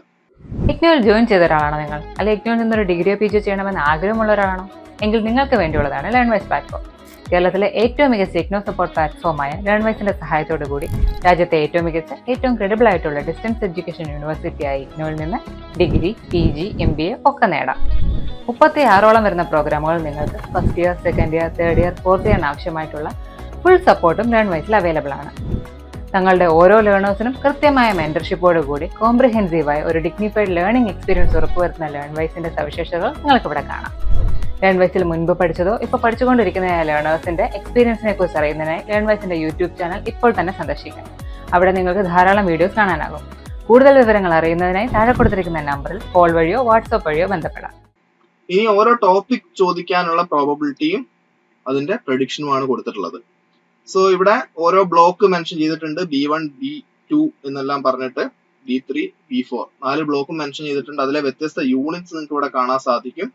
ഇഗ്നോയിൽ ജോയിൻ ചെയ്ത ഒരാളാണോ നിങ്ങൾ? അല്ലെങ്കിൽ ഇഗ്നോയിൽ നിന്നൊരു ഡിഗ്രിയോ പി ജി ചെയ്യണമെന്ന് ആഗ്രഹമുള്ള ഒരാളാണോ? എങ്കിൽ നിങ്ങൾക്ക് വേണ്ടിയുള്ളതാണ് ലേൺ വൈസ് പ്ലാറ്റ്ഫോം കേരളത്തിലെ ഏറ്റവും മികച്ച ഇഗ്നോ സപ്പോർട്ട് പ്ലാറ്റ്ഫോമായ ലേൺ വൈസിന്റെ സഹായത്തോടു കൂടി രാജ്യത്തെ ഏറ്റവും മികച്ച ഏറ്റവും ക്രെഡിബിൾ ആയിട്ടുള്ള ഡിസ്റ്റൻസ് എഡ്യൂക്കേഷൻ യൂണിവേഴ്സിറ്റിയായ ഇഗ്നോയിൽ നിന്ന് degree P G M B A ഒക്കെ നേടാം. മുപ്പത്തി ആറോളം വരുന്ന പ്രോഗ്രാമുകൾ നിങ്ങൾക്ക് first year second year third year fourth ഇയറിന് ആവശ്യമായിട്ടുള്ള ഫുൾ സപ്പോർട്ടും ലേൺ വൈസിൽ അവൈലബിൾ ആണ്. തങ്ങളുടെ ഓരോ ലേണേഴ്സിനും കൃത്യമായ മെന്റർഷിപ്പോട് കൂടി കോംപ്രിഹെൻസീവായ ഒരു ഡിഗ്നിഫൈഡ് ലേണിംഗ് എക്സ്പീരിയൻസ് ഉറപ്പുവരുത്തുന്ന ലേൺ വൈസിന്റെ സവിശേഷതകൾ നിങ്ങൾക്ക് ഇവിടെ കാണാം. ലേൺ വൈസിൽ മുൻപ് പഠിച്ചതോ ഇപ്പോൾ പഠിച്ചുകൊണ്ടിരിക്കുന്ന ലേണേഴ്സിന്റെ എക്സ്പീരിയൻസിനെ കുറിച്ച് അറിയുന്നതിനായി ലേൺ വൈസിന്റെ യൂട്യൂബ് ചാനൽ ഇപ്പോൾ തന്നെ സന്ദർശിക്കാം. അവിടെ നിങ്ങൾക്ക് ധാരാളം വീഡിയോസ് കാണാനാകും. കൂടുതൽ വിവരങ്ങൾ അറിയുന്നതിനായി താഴെ കൊടുത്തിരിക്കുന്ന നമ്പറിൽ കോൾ വഴിയോ വാട്സാപ്പ് വഴിയോ ബന്ധപ്പെടാം. ഇനി ഓരോ ടോപ്പിക് ചോദിക്കാനുള്ള പ്രോബബിലിറ്റിയും അതിന്റെ പ്രഡിക്ഷനുമാണ് കൊടുത്തിട്ടുള്ളത്. സോ ഇവിടെ ഓരോ ബ്ലോക്ക് മെൻഷൻ ചെയ്തിട്ടുണ്ട് ബി വൺ ബി ടു എന്നെല്ലാം പറഞ്ഞിട്ട് ബി ത്രീ ബി ഫോർ നാല് ബ്ലോക്ക് മെൻഷൻ ചെയ്തിട്ടുണ്ട്. അതിലെ വ്യത്യസ്ത യൂണിറ്റ്സ് നിങ്ങൾക്ക് ഇവിടെ കാണാൻ സാധിക്കും.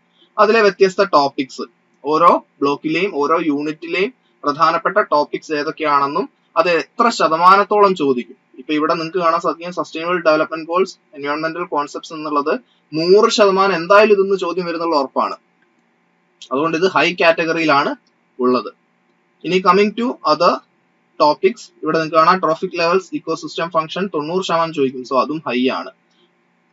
അതിലെ വ്യത്യസ്ത ടോപ്പിക്സ് ഓരോ ബ്ലോക്കിലെയും ഓരോ യൂണിറ്റിലെയും പ്രധാനപ്പെട്ട ടോപ്പിക്സ് ഏതൊക്കെയാണെന്നും അത് എത്ര ശതമാനത്തോളം ചോദിക്കും. ഇപ്പൊ ഇവിടെ നിങ്ങൾക്ക് കാണാൻ സാധിക്കും സസ്റ്റൈനബിൾ ഡെവലപ്മെന്റ് ഗോൾസ് എൻവയോൺമെന്റൽ കോൺസെപ്റ്റ്സ് എന്നുള്ളത് നൂറ് ശതമാനം എന്തായാലും ഇതൊന്ന് ചോദ്യം വരുന്നുള്ള ഉറപ്പാണ്. അതുകൊണ്ട് ഇത് ഹൈ കാറ്റഗറിയിലാണ് ഉള്ളത്. ഇനി കമ്മിങ് ടു അതർ ടോപ്പിക്സ് ഇവിടെ നിങ്ങൾക്ക് കാണാം ട്രോഫിക് ലെവൽസ് ഇക്കോസിസ്റ്റം ഫംഗ്ഷൻ തൊണ്ണൂറ് ശതമാനം ചോദിക്കും. സോ അതും ഹൈ ആണ്.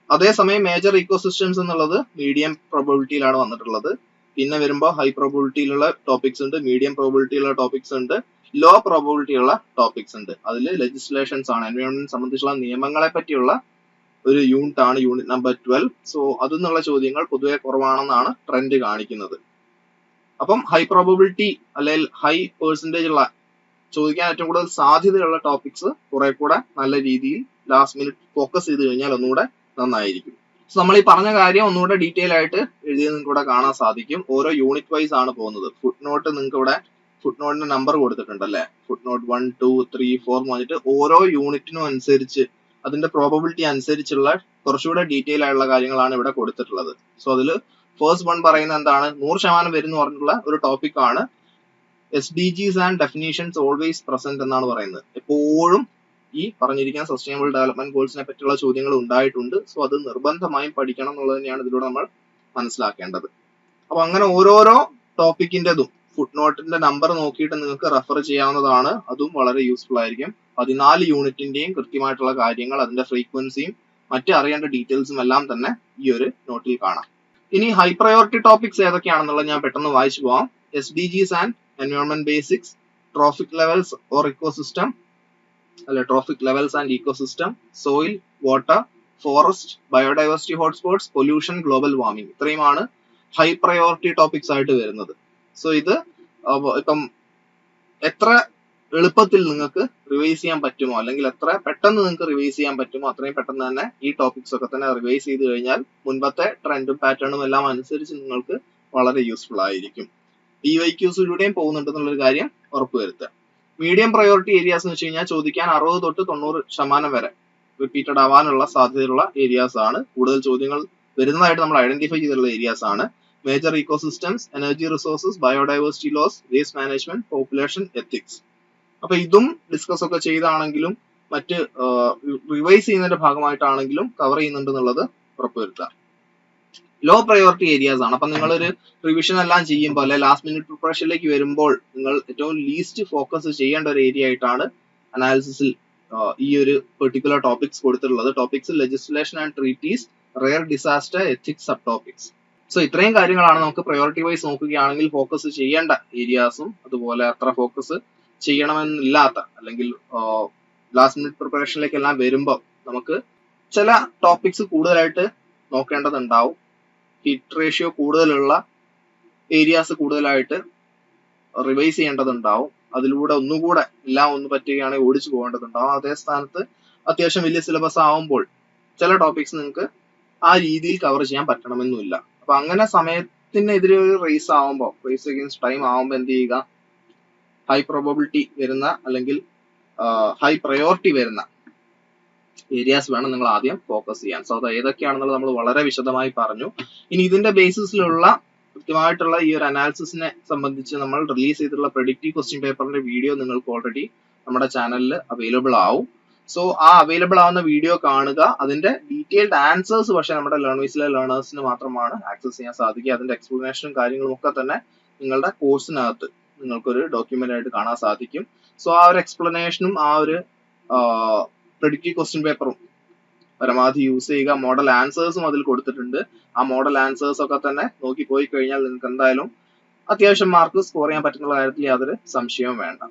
അതേസമയം മേജർ ഇക്കോസിസ്റ്റംസ് എന്നുള്ളത് മീഡിയം പ്രോബിലിറ്റിയിലാണ് വന്നിട്ടുള്ളത്. പിന്നെ വരുമ്പോൾ ഹൈ പ്രോബിലിറ്റിയിലുള്ള ടോപ്പിക്സ് ഉണ്ട് മീഡിയം പ്രോബിലിറ്റിയുള്ള ടോപ്പിക്സ് ഉണ്ട് ലോ പ്രോബിലിറ്റി ഉള്ള ടോപ്പിക്സ് ഉണ്ട്. അതിൽ ലെജിസ്ലേഷൻസ് ആണ്. എൻവയോൺമെന്റ് സംബന്ധിച്ചുള്ള നിയമങ്ങളെ പറ്റിയുള്ള ഒരു യൂണിറ്റ് ആണ് യൂണിറ്റ് നമ്പർ ട്വൽവ് സോ അതിൽ നിന്നുള്ള ചോദ്യങ്ങൾ പൊതുവെ കുറവാണെന്നാണ് ട്രെൻഡ് കാണിക്കുന്നത്. അപ്പം ഹൈ പ്രോബിലിറ്റി അല്ലെങ്കിൽ ഹൈ പേഴ്സന്റേജ് ഉള്ള ചോദിക്കാൻ ഏറ്റവും കൂടുതൽ സാധ്യതയുള്ള ടോപ്പിക്സ് കുറെ കൂടെ നല്ല രീതിയിൽ ലാസ്റ്റ് മിനിറ്റ് ഫോക്കസ് ചെയ്ത് കഴിഞ്ഞാൽ ഒന്നുകൂടെ നന്നായിരിക്കും. സോ നമ്മൾ ഈ പറഞ്ഞ കാര്യം ഒന്നുകൂടെ ഡീറ്റെയിൽ ആയിട്ട് എഴുതിയത് നിങ്ങൾക്ക് ഇവിടെ കാണാൻ സാധിക്കും. ഓരോ യൂണിറ്റ് വൈസ് ആണ് പോകുന്നത്. ഫുഡ് നോട്ട് നിങ്ങൾക്ക് ഇവിടെ ഫുഡ് നോട്ടിന്റെ നമ്പർ കൊടുത്തിട്ടുണ്ട് അല്ലേ? Footnote one two three four പറഞ്ഞിട്ട് ഓരോ യൂണിറ്റിനും അനുസരിച്ച് അതിന്റെ പ്രോബബിലിറ്റി അനുസരിച്ചുള്ള കുറച്ചുകൂടെ ഡീറ്റെയിൽ ആയിട്ടുള്ള കാര്യങ്ങളാണ് ഇവിടെ കൊടുത്തിട്ടുള്ളത്. സോ അതിൽ ഫസ്റ്റ് വൺ പറയുന്ന എന്താണ്? നൂറ് ശതമാനം വരുന്ന പറഞ്ഞിട്ടുള്ള ഒരു ടോപ്പിക് ആണ്. S D Gs and definitions always present എന്നാണ് പറയുന്നത്. എപ്പോഴും ഈ പറഞ്ഞിരിക്കുന്ന സസ്റ്റൈനബിൾ ഡെവലപ്മെന്റ് ഗോൾസിനെ പറ്റിയുള്ള ചോദ്യങ്ങൾ ഉണ്ടായിട്ടുണ്ട്. സോ അത് നിർബന്ധമായും പഠിക്കണം എന്നുള്ളത് തന്നെയാണ് ഇതിലൂടെ നമ്മൾ മനസ്സിലാക്കേണ്ടത്. അപ്പൊ അങ്ങനെ ഓരോരോ ടോപ്പിക്കിന്റെതും ഫുഡ് നോട്ടിന്റെ നമ്പർ നോക്കിയിട്ട് നിങ്ങൾക്ക് റെഫർ ചെയ്യാവുന്നതാണ്. അതും വളരെ യൂസ്ഫുൾ ആയിരിക്കും. പതിനാല് യൂണിറ്റിന്റെയും കൃത്യമായിട്ടുള്ള കാര്യങ്ങൾ അതിന്റെ ഫ്രീക്വൻസിയും മറ്റ് അറിയേണ്ട ഡീറ്റെയിൽസും എല്ലാം തന്നെ ഈ ഒരു നോട്ടിൽ കാണാം. ഇനി ഹൈ പ്രയോറിറ്റി ടോപ്പിക്സ് ഏതൊക്കെയാണെന്നുള്ളത് ഞാൻ പെട്ടെന്ന് വായിച്ചു പോവാം. S D Gs and environment basics trophic levels or ecosystem അല്ലെ trophic levels and ecosystem soil water forest biodiversity hotspots pollution global warming ഇത്രയുമാണ് ഹൈ പ്രയോറിറ്റി ടോപ്പിക്സ് ആയിട്ട് വരുന്നത്. സോ ഇത് ഇപ്പം എത്ര എളുപ്പത്തിൽ നിങ്ങൾക്ക് റിവൈസ് ചെയ്യാൻ പറ്റുമോ? അല്ലെങ്കിൽ എത്ര പെട്ടെന്ന് നിങ്ങൾക്ക് റിവൈസ് ചെയ്യാൻ പറ്റുമോ? അത്രയും പെട്ടെന്ന് തന്നെ ഈ ടോപ്പിക്സ് ഒക്കെ തന്നെ റിവൈസ് ചെയ്ത് കഴിഞ്ഞാൽ മുൻപത്തെ ട്രെൻഡും പാറ്റേണും എല്ലാം അനുസരിച്ച് നിങ്ങൾക്ക് വളരെ യൂസ്ഫുൾ ആയിരിക്കും. ഡി വൈ ക്യൂസിലൂടെയും പോകുന്നുണ്ടെന്നുള്ളൊരു കാര്യം ഉറപ്പുവരുത്തുക. മീഡിയം പ്രയോറിറ്റി ഏരിയാസ് എന്ന് വെച്ച് കഴിഞ്ഞാൽ ചോദിക്കാൻ അറുപത് തൊട്ട് തൊണ്ണൂറ് ശതമാനം വരെ റിപ്പീറ്റഡ് ആവാനുള്ള സാധ്യതയുള്ള ഏരിയാസ് ആണ്. കൂടുതൽ ചോദ്യങ്ങൾ വരുന്നതായിട്ട് നമ്മൾ ഐഡന്റിഫൈ ചെയ്തിട്ടുള്ള ഏരിയാസ് ആണ്. Major ecosystems energy resources biodiversity loss waste management population ethics അപ്പൊ ഇതും ഡിസ്കസ് ഒക്കെ ചെയ്താണെങ്കിലും മറ്റ് റിവൈസ് ചെയ്യുന്നതിന്റെ ഭാഗമായിട്ടാണെങ്കിലും കവർ ചെയ്യുന്നുണ്ട് എന്നുള്ളത് ഉറപ്പുവരുത്തുക. ലോ പ്രയോറിറ്റി ഏരിയാസ് ആണ്. അപ്പൊ ഒരു റിവിഷൻ എല്ലാം ചെയ്യുമ്പോൾ അല്ലെ ലാസ്റ്റ് മിനിറ്റ് പ്രിപ്പറേഷനിലേക്ക് വരുമ്പോൾ നിങ്ങൾ ഏറ്റവും ലീസ്റ്റ് ഫോക്കസ് ചെയ്യേണ്ട ഒരു ഏരിയ ആയിട്ടാണ് അനാലിസിസിൽ ഈ ഒരു പെർട്ടിക്കുലർ ടോപ്പിക്സ് കൊടുത്തിട്ടുള്ളത്. Topics legislation and treaties rare disaster ethics sub topics so ഇത്രയും കാര്യങ്ങളാണ് നമുക്ക് പ്രയോറിറ്റി വൈസ് നോക്കുകയാണെങ്കിൽ ഫോക്കസ് ചെയ്യേണ്ട ഏരിയാസും അതുപോലെ അത്ര ഫോക്കസ് ചെയ്യണമെന്നില്ലാത്ത അല്ലെങ്കിൽ ലാസ്റ്റ് മിനിറ്റ് പ്രിപ്പറേഷനിലേക്ക് എല്ലാം വരുമ്പോൾ നമുക്ക് ചില ടോപ്പിക്സ് കൂടുതലായിട്ട് നോക്കേണ്ടതുണ്ടാവും. ഹിറ്റ് റേഷ്യോ കൂടുതലുള്ള ഏരിയാസ് കൂടുതലായിട്ട് റിവൈസ് ചെയ്യേണ്ടതുണ്ടാവും. അതിലൂടെ ഒന്നുകൂടെ എല്ലാം ഒന്ന് പറ്റുകയാണെങ്കിൽ ഓടിച്ചു പോകേണ്ടതുണ്ടാവും. അതേ സ്ഥാനത്ത് അത്യാവശ്യം വലിയ സിലബസ് ആവുമ്പോൾ ചില ടോപ്പിക്സ് നിങ്ങൾക്ക് ആ രീതിയിൽ കവർ ചെയ്യാൻ പറ്റണമെന്നില്ല അപ്പൊ അങ്ങനെ സമയത്തിനെതിരെ ഒരു റേസ് ആവുമ്പോൾ റേസ് അഗേൻസ്റ്റ് ടൈം ആവുമ്പോൾ എന്ത് ചെയ്യുക? ഹൈ പ്രോബബിലിറ്റി വരുന്ന അല്ലെങ്കിൽ ഹൈ പ്രയോറിറ്റി വരുന്ന ഏരിയാസ് വേണം നിങ്ങൾ ആദ്യം ഫോക്കസ് ചെയ്യാൻ. സോ അത് ഏതൊക്കെയാണെന്നുള്ളത് നമ്മൾ വളരെ വിശദമായി പറഞ്ഞു. ഇനി ഇതിന്റെ ബേസിസിലുള്ള കൃത്യമായിട്ടുള്ള ഈ ഒരു അനാലിസിസിനെ സംബന്ധിച്ച് നമ്മൾ റിലീസ് ചെയ്തിട്ടുള്ള പ്രൊഡിക്റ്റീവ് ക്വസ്റ്റ്യൻ പേപ്പറിന്റെ വീഡിയോ നിങ്ങൾക്ക് ഓൾറെഡി നമ്മുടെ ചാനലിൽ അവൈലബിൾ ആവും. സോ ആ അവൈലബിൾ ആവുന്ന വീഡിയോ കാണുക. അതിന്റെ ഡീറ്റെയിൽഡ് ആൻസേഴ്സ് പക്ഷേ നമ്മുടെ ലേണേഴ്സിലെ ലേണേഴ്സിന് മാത്രമാണ് ആക്സസ് ചെയ്യാൻ സാധിക്കുക. അതിന്റെ എക്സ്പ്ലനേഷനും കാര്യങ്ങളും ഒക്കെ തന്നെ നിങ്ങളുടെ കോഴ്സിനകത്ത് നിങ്ങൾക്കൊരു ഡോക്യുമെന്റ് ആയിട്ട് കാണാൻ സാധിക്കും. സോ ആ ഒരു എക്സ്പ്ലനേഷനും ആ ഒരു പ്രിഡിക്റ്റീവ് ക്വസ്റ്റ്യൻ പേപ്പറും പരമാവധി യൂസ് ചെയ്യുക. മോഡൽ ആൻസേഴ്സും അതിൽ കൊടുത്തിട്ടുണ്ട്. ആ മോഡൽ ആൻസേഴ്സ് ഒക്കെ തന്നെ നോക്കി പോയി കഴിഞ്ഞാൽ നിങ്ങൾക്ക് എന്തായാലും അത്യാവശ്യം മാർക്ക് സ്കോർ ചെയ്യാൻ പറ്റുന്ന കാര്യത്തിൽ യാതൊരു സംശയവും വേണ്ട.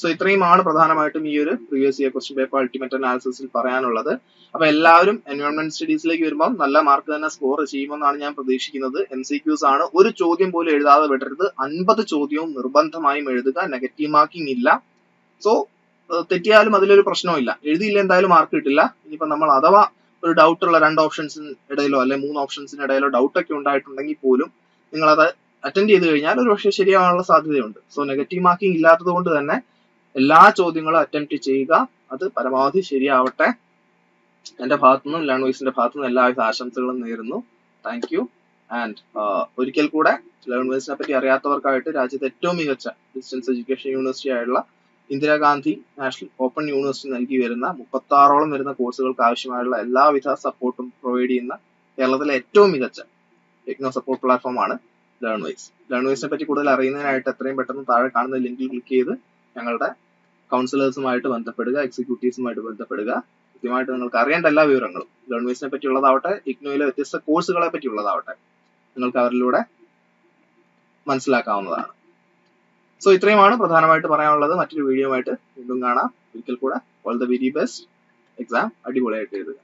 സോ ഇത്രയുമാണ് പ്രധാനമായിട്ടും ഈ ഒരു previous year question paper ultimate അനാലിസിസിൽ പറയാനുള്ളത്. അപ്പൊ എല്ലാവരും എൻവയോൺമെന്റ് സ്റ്റഡീസിലേക്ക് വരുമ്പോൾ നല്ല മാർക്ക് തന്നെ സ്കോർ ചെയ്യുമെന്നാണ് ഞാൻ പ്രതീക്ഷിക്കുന്നത്. എം സി ക്യൂസ് ആണ്. ഒരു ചോദ്യം പോലും എഴുതാതെ വിടരുത്. അൻപത് ചോദ്യവും നിർബന്ധമായും എഴുതുക. നെഗറ്റീവ് മാർക്കിംഗ് ഇല്ല. സോ തെറ്റിയാലും അതിലൊരു പ്രശ്നമില്ല എഴുതിയില്ല എന്തായാലും മാർക്ക് കിട്ടില്ല. ഇനിയിപ്പോ നമ്മൾ അഥവാ ഒരു ഡൗട്ട് ഉള്ള രണ്ട് ഓപ്ഷൻസിന് ഇടയിലോ അല്ലെ മൂന്ന് ഓപ്ഷൻസിന് ഇടയിലോ ഡൗട്ട് ഒക്കെ ഉണ്ടായിട്ടുണ്ടെങ്കിൽ പോലും നിങ്ങൾ അത് അറ്റൻഡ് ചെയ്ത് കഴിഞ്ഞാൽ ഒരു പക്ഷേ ശരിയാവാനുള്ള സാധ്യതയുണ്ട്. സോ നെഗറ്റീവ് മാർക്കിംഗ് ഇല്ലാത്തത് കൊണ്ട് തന്നെ എല്ലാ ചോദ്യങ്ങളും അറ്റംപ്റ്റ് ചെയ്യുക. അത് പരമാവധി ശരിയാവട്ടെ. എന്റെ ഭാഗത്തുനിന്നും ലേൺ വൈസിന്റെ ഭാഗത്തുനിന്നും എല്ലാവിധ ആശംസകളും നേരുന്നു. താങ്ക് യു ആൻഡ് ഒരിക്കൽ കൂടെ ലേൺ വൈസിനെ പറ്റി അറിയാത്തവർക്കായിട്ട് രാജ്യത്തെ ഏറ്റവും മികച്ച ഡിസ്റ്റൻസ് എഡ്യൂക്കേഷൻ യൂണിവേഴ്സിറ്റി ആയിട്ടുള്ള ഇന്ദിരാഗാന്ധി നാഷണൽ ഓപ്പൺ യൂണിവേഴ്സിറ്റി നൽകി വരുന്ന മുപ്പത്തി ആറോളം വരുന്ന കോഴ്സുകൾക്ക് ആവശ്യമായുള്ള എല്ലാവിധ സപ്പോർട്ടും പ്രൊവൈഡ് ചെയ്യുന്ന കേരളത്തിലെ ഏറ്റവും മികച്ച ടെക്നോ സപ്പോർട്ട് പ്ലാറ്റ്ഫോമാണ് ലേൺ വൈസ് ലേൺ വൈസിനെ പറ്റി കൂടുതൽ അറിയുന്നതിനായിട്ട് എത്രയും പെട്ടെന്ന് താഴെ കാണുന്ന ലിങ്കിൽ ക്ലിക്ക് ചെയ്ത് ഞങ്ങളുടെ കൗൺസിലേഴ്സുമായിട്ട് ബന്ധപ്പെടുക എക്സിക്യൂട്ടീവ്സുമായിട്ട് ബന്ധപ്പെടുക. കൃത്യമായിട്ട് നിങ്ങൾക്ക് അറിയേണ്ട എല്ലാ വിവരങ്ങളും. ഗവൺമെന്റ്സിനെ പറ്റിയുള്ളതാവട്ടെ ഇഗ്നോയിലെ വ്യത്യസ്ത കോഴ്സുകളെ പറ്റിയുള്ളതാവട്ടെ നിങ്ങൾക്ക് അവരിലൂടെ മനസ്സിലാക്കാവുന്നതാണ്. സോ ഇത്രയുമാണ് പ്രധാനമായിട്ട് പറയാനുള്ളത്. മറ്റൊരു വീഡിയോ ആയിട്ട് വീണ്ടും കാണാം. ഒരിക്കൽ കൂടെ all the very best exam അടിപൊളിയായിട്ട് എഴുതുക.